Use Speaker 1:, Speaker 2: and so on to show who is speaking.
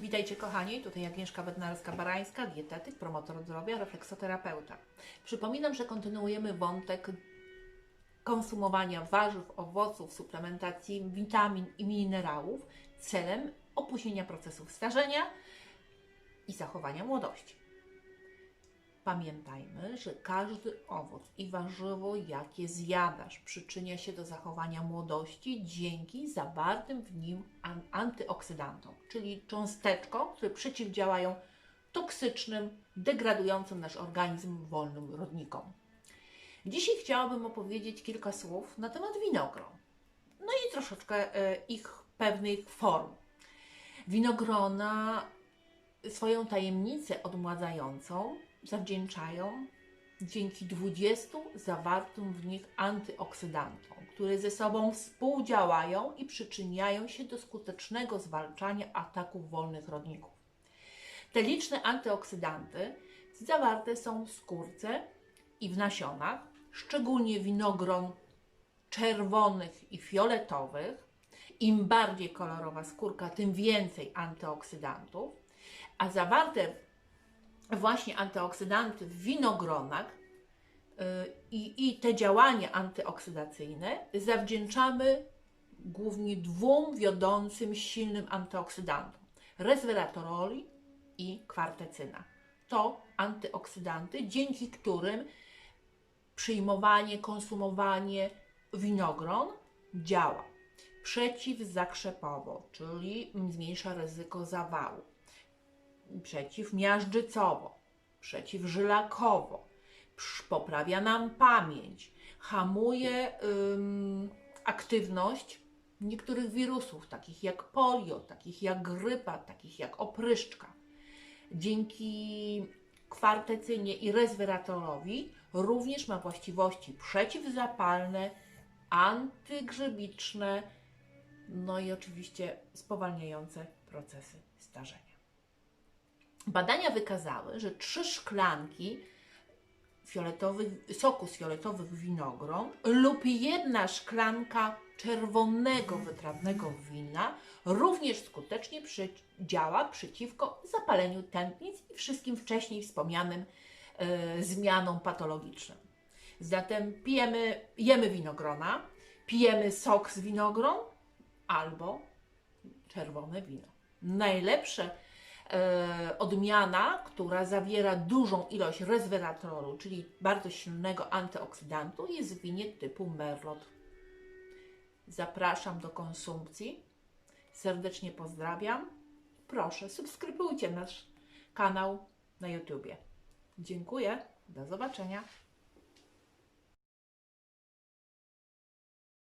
Speaker 1: Witajcie kochani, tutaj Agnieszka Bednarska-Barańska, dietetyk, promotor zdrowia, refleksoterapeuta. Przypominam, że kontynuujemy wątek konsumowania warzyw, owoców, suplementacji witamin i minerałów celem opóźnienia procesów starzenia i zachowania młodości. Pamiętajmy, że każdy owoc i warzywo, jakie zjadasz, przyczynia się do zachowania młodości dzięki zawartym w nim an- antyoksydantom, czyli cząsteczkom, które przeciwdziałają toksycznym, degradującym nasz organizm wolnym rodnikom. Dzisiaj chciałabym opowiedzieć kilka słów na temat winogron. No i troszeczkę e, ich pewnych form. Winogrona swoją tajemnicę odmładzającą zawdzięczają dzięki 20 zawartym w nich antyoksydantom, które ze sobą współdziałają i przyczyniają się do skutecznego zwalczania ataków wolnych rodników. Te liczne antyoksydanty zawarte są w skórce i w nasionach, szczególnie winogron czerwonych i fioletowych. Im bardziej kolorowa skórka, tym więcej antyoksydantów, a zawarte właśnie antyoksydanty w winogronach yy, i, i te działania antyoksydacyjne zawdzięczamy głównie dwóm wiodącym silnym antyoksydantom: resveratroli i kwartecyna. To antyoksydanty, dzięki którym przyjmowanie, konsumowanie winogron działa przeciwzakrzepowo, czyli zmniejsza ryzyko zawału, przeciwmiażdżycowo, przeciwżylakowo, poprawia nam pamięć, hamuje ym, aktywność niektórych wirusów, takich jak polio, takich jak grypa, takich jak opryszczka. Dzięki kwartecynie i resweratorowi również ma właściwości przeciwzapalne, antygrzybiczne, no i oczywiście spowalniające procesy starzenia. Badania wykazały, że trzy szklanki fioletowych, soku z fioletowych winogron lub jedna szklanka czerwonego wytrawnego wina również skutecznie przy, działa przeciwko zapaleniu tętnic i wszystkim wcześniej wspomnianym e, zmianom patologicznym. Zatem pijemy, jemy winogrona, pijemy sok z winogron albo czerwone wino. Najlepsze odmiana, która zawiera dużą ilość resveratrolu, czyli bardzo silnego antyoksydantu, jest w winie typu Merlot. Zapraszam do konsumpcji. Serdecznie pozdrawiam. Proszę, subskrybujcie nasz kanał na YouTubie. Dziękuję. Do zobaczenia.